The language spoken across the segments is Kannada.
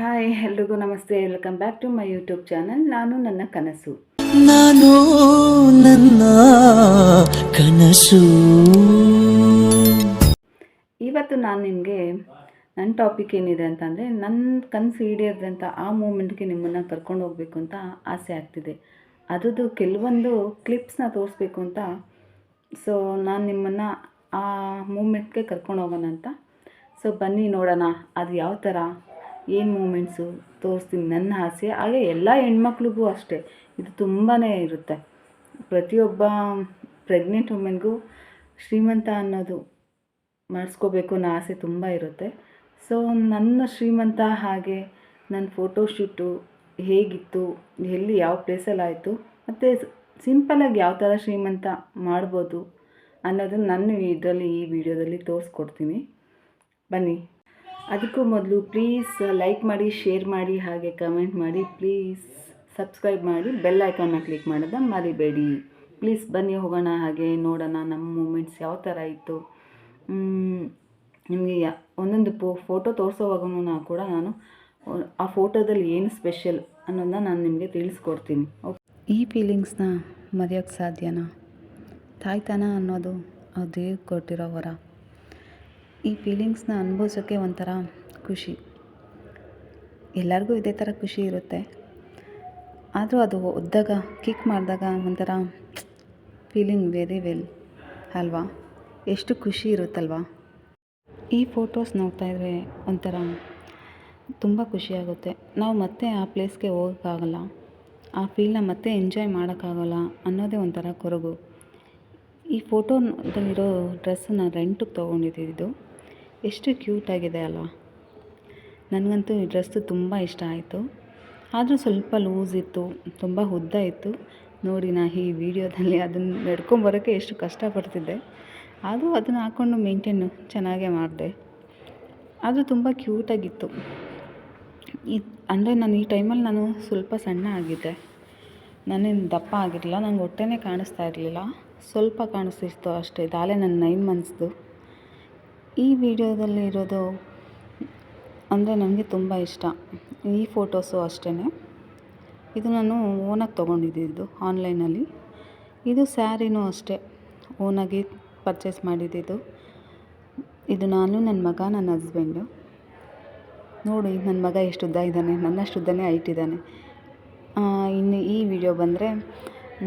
ಹಾಯ್ ಎಲ್ರಿಗೂ ನಮಸ್ತೆ. Welcome back to my YouTube channel ನಾನು ನನ್ನ ಕನಸು. ನಾನು ನನ್ನ ಕನಸು. ಇವತ್ತು ನಾನು ನಿಮಗೆ ನನ್ನ ಟಾಪಿಕ್ ಏನಿದೆ ಅಂತಂದರೆ ನನ್ನ ಕನಸು ಈಡೇರಿದಂಥ ಆ ಮೂಮೆಂಟ್ಗೆ ನಿಮ್ಮನ್ನು ಕರ್ಕೊಂಡು ಹೋಗಬೇಕು ಅಂತ ಆಸೆ ಆಗ್ತಿದೆ. ಅದ್ರದ್ದು ಕೆಲವೊಂದು ಕ್ಲಿಪ್ಸ್ನ ತೋರಿಸ್ಬೇಕು ಅಂತ. ಸೊ ನಾನು ನಿಮ್ಮನ್ನು ಆ ಮೂಮೆಂಟ್ಗೆ ಕರ್ಕೊಂಡು ಹೋಗೋಣ ಅಂತ. ಸೊ ಬನ್ನಿ ನೋಡೋಣ ಅದು ಯಾವ ಥರ ಏನು ಮೂಮೆಂಟ್ಸು ತೋರಿಸ್ತೀನಿ ನನ್ನ ಆಸೆ ಹಾಗೆ ಎಲ್ಲ ಹೆಣ್ಮಕ್ಳಿಗೂ ಅಷ್ಟೇ. ಇದು ತುಂಬಾ ಇರುತ್ತೆ. ಪ್ರತಿಯೊಬ್ಬ ಪ್ರೆಗ್ನೆಂಟ್ ವುಮೆನ್ಗೂ ಶ್ರೀಮಂತ ಅನ್ನೋದು ಮಾಡಿಸ್ಕೋಬೇಕು ಅನ್ನೋ ಆಸೆ ತುಂಬ ಇರುತ್ತೆ. ಸೊ ನನ್ನ ಶ್ರೀಮಂತ ಹಾಗೆ ನನ್ನ ಫೋಟೋಶೂಟು ಹೇಗಿತ್ತು, ಎಲ್ಲಿ ಯಾವ ಪ್ಲೇಸಲ್ಲಿ ಆಯಿತು, ಮತ್ತು ಸಿಂಪಲಾಗಿ ಯಾವ ಥರ ಶ್ರೀಮಂತ ಮಾಡ್ಬೋದು ಅನ್ನೋದನ್ನು ನಾನು ಇದರಲ್ಲಿ ಈ ವಿಡಿಯೋದಲ್ಲಿ ತೋರಿಸ್ಕೊಡ್ತೀನಿ. ಬನ್ನಿ. ಅದಕ್ಕೂ ಮೊದಲು ಪ್ಲೀಸ್ ಲೈಕ್ ಮಾಡಿ ಶೇರ್ ಮಾಡಿ, ಹಾಗೆ ಕಮೆಂಟ್ ಮಾಡಿ ಪ್ಲೀಸ್ ಸಬ್ಸ್ಕ್ರೈಬ್ ಮಾಡಿ ಬೆಲ್ ಐಕಾನ್ನ ಕ್ಲಿಕ್ ಮಾಡೋದ ಮರಿಬೇಡಿ. ಪ್ಲೀಸ್ ಬನ್ನಿ ಹೋಗೋಣ, ಹಾಗೆ ನೋಡೋಣ ನಮ್ಮ ಮೂಮೆಂಟ್ಸ್ ಯಾವ ಥರ ಇತ್ತು. ನಿಮಗೆ ಒಂದೊಂದು ಪೋ ಫೋಟೋ ತೋರಿಸೋವಾಗೂ ಕೂಡ ನಾನು, ಆ ಫೋಟೋದಲ್ಲಿ ಏನು ಸ್ಪೆಷಲ್ ಅನ್ನೋದನ್ನ ನಾನು ನಿಮಗೆ ತಿಳಿಸ್ಕೊಡ್ತೀನಿ. ಓಕೆ ಈ ಫೀಲಿಂಗ್ಸ್ನ ಮರೆಯೋಕ್ಕೆ ಸಾಧ್ಯನಾ? ತಾಯ್ತನ ಅನ್ನೋದು ಅದೇ ಕೊಟ್ಟಿರೋ ವರ. ಈ ಫೀಲಿಂಗ್ಸ್ನ ಅನುಭವಿಸೋಕ್ಕೆ ಒಂಥರ ಖುಷಿ. ಎಲ್ಲರಿಗೂ ಇದೇ ಥರ ಖುಷಿ ಇರುತ್ತೆ. ಆದರೂ ಅದು ಒದ್ದಾಗ ಕಿಕ್ ಮಾಡಿದಾಗ ಒಂಥರ ಫೀಲಿಂಗ್ ವೆರಿ ವೆಲ್ ಅಲ್ವಾ? ಎಷ್ಟು ಖುಷಿ ಇರುತ್ತಲ್ವಾ? ಈ ಫೋಟೋಸ್ ನೋಡ್ತಾ ಇದ್ರೆ ಒಂಥರ ತುಂಬ ಖುಷಿಯಾಗುತ್ತೆ ನಾವು ಮತ್ತೆ ಆ ಪ್ಲೇಸ್ಗೆ ಹೋಗೋಕ್ಕಾಗಲ್ಲ. ಆ ಫೀಲ್ನ ಮತ್ತೆ ಎಂಜಾಯ್ ಮಾಡೋಕ್ಕಾಗಲ್ಲ ಅನ್ನೋದೇ ಒಂಥರ ಕೊರಗು. ಈ ಫೋಟೋದಲ್ಲಿರೋ ಡ್ರೆಸ್ಸನ್ನು ರೆಂಟಿಗೆ ತೊಗೊಂಡಿದ್ದು ಎಷ್ಟು ಕ್ಯೂಟಾಗಿದೆ ಅಲ್ವಾ? ನನಗಂತೂ ಈ ಡ್ರೆಸ್ಸು ತುಂಬ ಇಷ್ಟ ಆಯಿತು. ಆದರೂ ಸ್ವಲ್ಪ ಲೂಸ್ ಇತ್ತು, ತುಂಬ ಉದ್ದ ಇತ್ತು. ನೋಡಿ, ನಾ ಈ ವಿಡಿಯೋದಲ್ಲಿ ಅದನ್ನು ನಡ್ಕೊಂಬರೋಕ್ಕೆ ಎಷ್ಟು ಕಷ್ಟಪಡ್ತಿದ್ದೆ. ಆದರೂ ಅದನ್ನು ಹಾಕ್ಕೊಂಡು ಮೇಂಟೈನು ಚೆನ್ನಾಗೇ ಮಾಡಿದೆ. ಆದರೂ ತುಂಬ ಕ್ಯೂಟಾಗಿತ್ತು ಈ ಅಂದರೆ ನಾನು ಈ ಟೈಮಲ್ಲಿ ನಾನು ಸ್ವಲ್ಪ ಸಣ್ಣ ಆಗಿದ್ದೆ. ನಾನೇನು ದಪ್ಪ ಆಗಿರಲಿಲ್ಲ, ನಂಗೆ ಹೊಟ್ಟೆನೇ ಕಾಣಿಸ್ತಾ ಇರಲಿಲ್ಲ. ಸ್ವಲ್ಪ ಕಾಣಿಸ್ತಿತ್ತು ಅಷ್ಟೇ ದಾಳೆ ನನ್ನ ನೈನ್ ಮಂತ್ಸ್ದು ಈ ವಿಡಿಯೋದಲ್ಲಿ ಇರೋದು ಅಂದರೆ ನನಗೆ ತುಂಬ ಇಷ್ಟ. ಈ ಫೋಟೋಸು ಅಷ್ಟೇ ಇದು ನಾನು ಓನಾಗಿ ತೊಗೊಂಡಿದ್ದು ಆನ್ಲೈನಲ್ಲಿ. ಇದು ಸ್ಯಾರಿನೂ ಅಷ್ಟೇ. ಓನಾಗಿ ಪರ್ಚೇಸ್ ಮಾಡಿದ್ದು ಇದು. ನಾನು, ನನ್ನ ಮಗ, ನನ್ನ ಹಸ್ಬೆಂಡು. ನೋಡಿ, ನನ್ನ ಮಗ ಎಷ್ಟು ಉದ್ದ ಇದ್ದಾನೆ, ನನ್ನಷ್ಟು ಉದ್ದನೇ ಹೈಟ್ ಇದ್ದಾನೆ. ಇನ್ನು ಈ ವಿಡಿಯೋ ಬಂದರೆ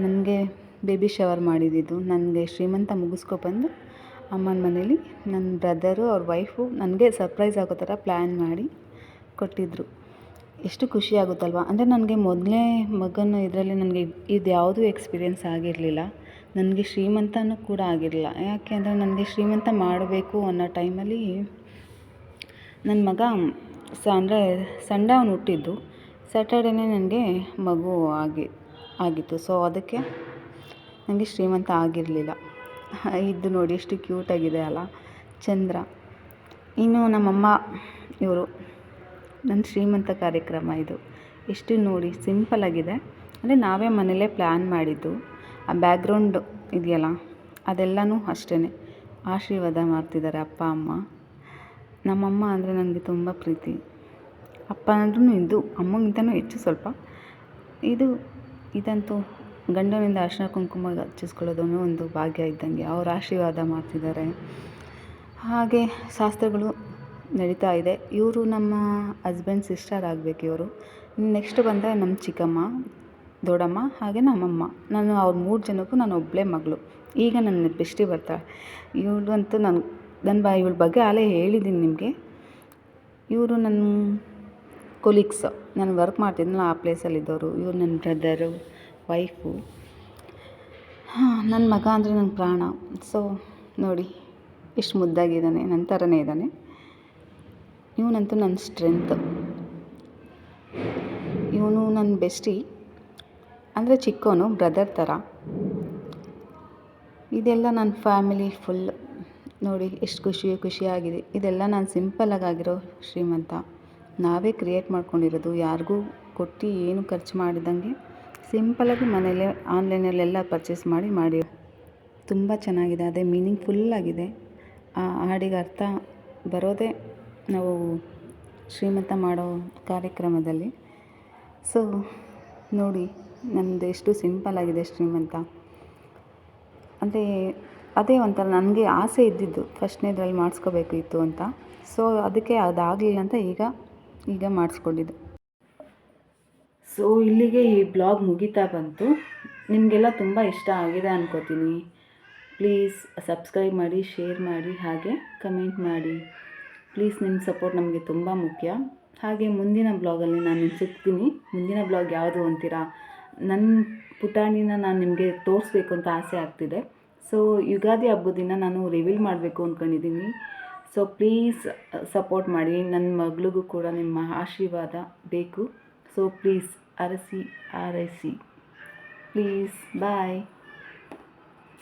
ನನಗೆ ಬೇಬಿ ಶವರ್ ಮಾಡಿದ್ದು ನನಗೆ ಶ್ರೀಮಂತ ಮುಗಿಸ್ಕೊಬಂದು ಅಮ್ಮನ ಮನೇಲಿ. ನನ್ನ ಬ್ರದರು ಅವ್ರ ವೈಫು ನನಗೆ ಸರ್ಪ್ರೈಸ್ ಆಗೋ ಥರ ಪ್ಲ್ಯಾನ್ ಮಾಡಿ ಕೊಟ್ಟಿದ್ದರು ಎಷ್ಟು ಖುಷಿ ಆಗುತ್ತಲ್ವ? ಅಂದರೆ ನನಗೆ ಮೊದಲೇ ಮಗನ ಇದರಲ್ಲಿ ನನಗೆ ಇದು ಯಾವುದೂ ಎಕ್ಸ್ಪೀರಿಯೆನ್ಸ್ ಆಗಿರಲಿಲ್ಲ. ನನಗೆ ಶ್ರೀಮಂತನೂ ಕೂಡ ಆಗಿರಲಿಲ್ಲ. ಯಾಕೆ ಅಂದರೆ ನನಗೆ ಶ್ರೀಮಂತ ಮಾಡಬೇಕು ಅನ್ನೋ ಟೈಮಲ್ಲಿ ನನ್ನ ಮಗ ಸ ಅಂದರೆ ಸಂಡೇ ಅವನು ಹುಟ್ಟಿದ್ದು. ಸ್ಯಾಟರ್ಡೇನೇ ನನಗೆ ಮಗು ಆಗಿ, ಆಗಿತ್ತು. ಸೊ ಅದಕ್ಕೆ ನನಗೆ ಶ್ರೀಮಂತ ಆಗಿರಲಿಲ್ಲ. ಇದು ನೋಡಿ ಎಷ್ಟು ಕ್ಯೂಟಾಗಿದೆ ಅಲ್ಲ. ಚಂದ್ರ. ಇನ್ನು ನಮ್ಮಮ್ಮ, ಇವರು. ನನ್ನ ಶ್ರೀಮಂತ ಕಾರ್ಯಕ್ರಮ ಇದು. ಎಷ್ಟು ನೋಡಿ ಸಿಂಪಲ್ಲಾಗಿದೆ ಅಂದರೆ ನಾವೇ ಮನೇಲೇ ಪ್ಲ್ಯಾನ್ ಮಾಡಿದ್ದು. ಆ ಬ್ಯಾಕ್ಗ್ರೌಂಡ್ ಇದೆಯಲ್ಲ, ಅದೆಲ್ಲನೂ ಅಷ್ಟೇ ಆಶೀರ್ವಾದ ಮಾಡ್ತಿದ್ದಾರೆ ಅಪ್ಪ, ಅಮ್ಮ. ನಮ್ಮಮ್ಮ ಅಂದರೆ ನನಗೆ ತುಂಬ ಪ್ರೀತಿ. ಅಪ್ಪ ಅಂದ್ರೂ ಇದು, ಅಮ್ಮಗಿಂತನೂ ಹೆಚ್ಚು ಸ್ವಲ್ಪ. ಇದು, ಇದಂತೂ ಗಂಡನಿಂದ ಅರಿಶಿನ ಕುಂಕುಮ ಹಚ್ಚಿಸ್ಕೊಳ್ಳೋದು ಒಂದು ಭಾಗ್ಯ ಇದ್ದಂಗೆ. ಅವ್ರು ಆಶೀರ್ವಾದ ಮಾಡ್ತಿದ್ದಾರೆ. ಹಾಗೆ ಶಾಸ್ತ್ರಗಳು ನಡೀತಾ ಇದೆ. ಇವರು ನಮ್ಮ ಹಸ್ಬೆಂಡ್ ಸಿಸ್ಟರ್ ಆಗಬೇಕು ಇವರು. ನೆಕ್ಸ್ಟ್ ಬಂದರೆ ನಮ್ಮ ಚಿಕ್ಕಮ್ಮ, ದೊಡ್ಡಮ್ಮ, ಹಾಗೆ ನಮ್ಮಮ್ಮ. ನಾನು ಅವ್ರ ಮೂರು ಜನಕ್ಕೂ ನಾನು ಒಬ್ಬಳೇ ಮಗಳು. ಈಗ ನನ್ನ ಬೆಸ್ಟಿ ಬರ್ತಾಳೆ. ಇವಳಂತೂ ನಾನು ನನ್ನ ಬಾ, ಇವಳ ಬಗ್ಗೆ ಆಲೇ ಹೇಳಿದ್ದೀನಿ ನಿಮಗೆ. ಇವರು ನನ್ನ ಕೊಲೀಗ್ಸ್ ನಾನು ವರ್ಕ್ ಮಾಡ್ತಿದ್ನಲ್ಲ ಆ ಪ್ಲೇಸಲ್ಲಿದ್ದವರು ಇವರು ನನ್ನ ಬ್ರದರು ವೈಫು ನನ್ನ ಮಗ ಅಂದರೆ ನನ್ನ ಪ್ರಾಣ. ಸೊ ನೋಡಿ ಎಷ್ಟು ಮುದ್ದಾಗಿದ್ದಾನೆ ನನ್ನ ಥರನೇ ಇದ್ದಾನೆ. ಇವನಂತೂ ನನ್ನ ಸ್ಟ್ರೆಂತ್ ಇವನು ನನ್ನ ಬೆಸ್ಟಿ ಅಂದರೆ ಚಿಕ್ಕವನು ಬ್ರದರ್ ಥರ ಇದೆಲ್ಲ ನನ್ನ ಫ್ಯಾಮಿಲಿ ಫುಲ್ ನೋಡಿ ಎಷ್ಟು ಖುಷಿ ಖುಷಿಯಾಗಿದೆ. ಇದೆಲ್ಲ ನಾನು ಸಿಂಪಲ್ಲಾಗಿ ಆಗಿರೋ ಶ್ರೀಮಂತ. ನಾವೇ ಕ್ರಿಯೇಟ್ ಮಾಡ್ಕೊಂಡಿರೋದು. ಯಾರಿಗೂ ಕೊಟ್ಟು ಏನು ಖರ್ಚು ಮಾಡಿದಂಗೆ. ಸಿಂಪಲಾಗಿ ಮನೇಲೆ ಆನ್ಲೈನಲ್ಲೆಲ್ಲ ಪರ್ಚೇಸ್ ಮಾಡಿ ಮಾಡಿ. ತುಂಬ ಚೆನ್ನಾಗಿದೆ, ಅದೇ ಮೀನಿಂಗ್ಫುಲ್ಲಾಗಿದೆ ಆ ಹಾಡಿಗೆ ಅರ್ಥ ಬರೋದೇ ನಾವು ಶ್ರೀಮಂತ ಮಾಡೋ ಕಾರ್ಯಕ್ರಮದಲ್ಲಿ. ಸೊ ನೋಡಿ ನಮ್ಮದು ಎಷ್ಟು ಸಿಂಪಲ್ ಆಗಿದೆ ಶ್ರೀಮಂತ. ಅಂದರೆ ಅದೇ ಒಂಥರ ನನಗೆ ಆಸೆ ಇದ್ದಿದ್ದು, ಫಸ್ಟ್ನೇದ್ರಲ್ಲಿ ಮಾಡಿಸ್ಕೋಬೇಕಿತ್ತು ಅಂತ. ಸೊ ಅದಕ್ಕೆ ಅದಾಗಲಿಲ್ಲ ಅಂತ ಈಗ ಈಗ ಮಾಡಿಸ್ಕೊಂಡಿದ್ದು. ಸೊ ಇಲ್ಲಿಗೆ ಈ ಬ್ಲಾಗ್ ಮುಗಿತಾ ಬಂತು. ನಿಮಗೆಲ್ಲ ತುಂಬ ಇಷ್ಟ ಆಗಿದೆ ಅನ್ಕೋತೀನಿ. ಪ್ಲೀಸ್ ಸಬ್ಸ್ಕ್ರೈಬ್ ಮಾಡಿ ಶೇರ್ ಮಾಡಿ, ಹಾಗೆ ಕಮೆಂಟ್ ಮಾಡಿ. ಪ್ಲೀಸ್ ನಿಮ್ಮ ಸಪೋರ್ಟ್ ನಮಗೆ ತುಂಬ ಮುಖ್ಯ. ಹಾಗೆ ಮುಂದಿನ ಬ್ಲಾಗಲ್ಲಿ ನಾನು ಸಿಗ್ತೀನಿ. ಮುಂದಿನ ಬ್ಲಾಗ್ ಯಾವುದು ಅಂತೀರಾ? ನನ್ನ ಪುಟಾಣಿನ ನಾನು ನಿಮಗೆ ತೋರಿಸ್ಬೇಕು ಅಂತ ಆಸೆ ಆಗ್ತಿದೆ. ಸೊ ಯುಗಾದಿ ಹಬ್ಬದ ದಿನ ನಾನು ರಿವೀಲ್ ಮಾಡಬೇಕು ಅಂದ್ಕೊಂಡಿದ್ದೀನಿ ಸೊ ಪ್ಲೀಸ್ ಸಪೋರ್ಟ್ ಮಾಡಿ. ನನ್ನ ಮಗಳಿಗೂ ಕೂಡ ನಿಮ್ಮ ಆಶೀರ್ವಾದ ಬೇಕು. ಸೊ ಪ್ಲೀಸ್ அரிசி R I C please bye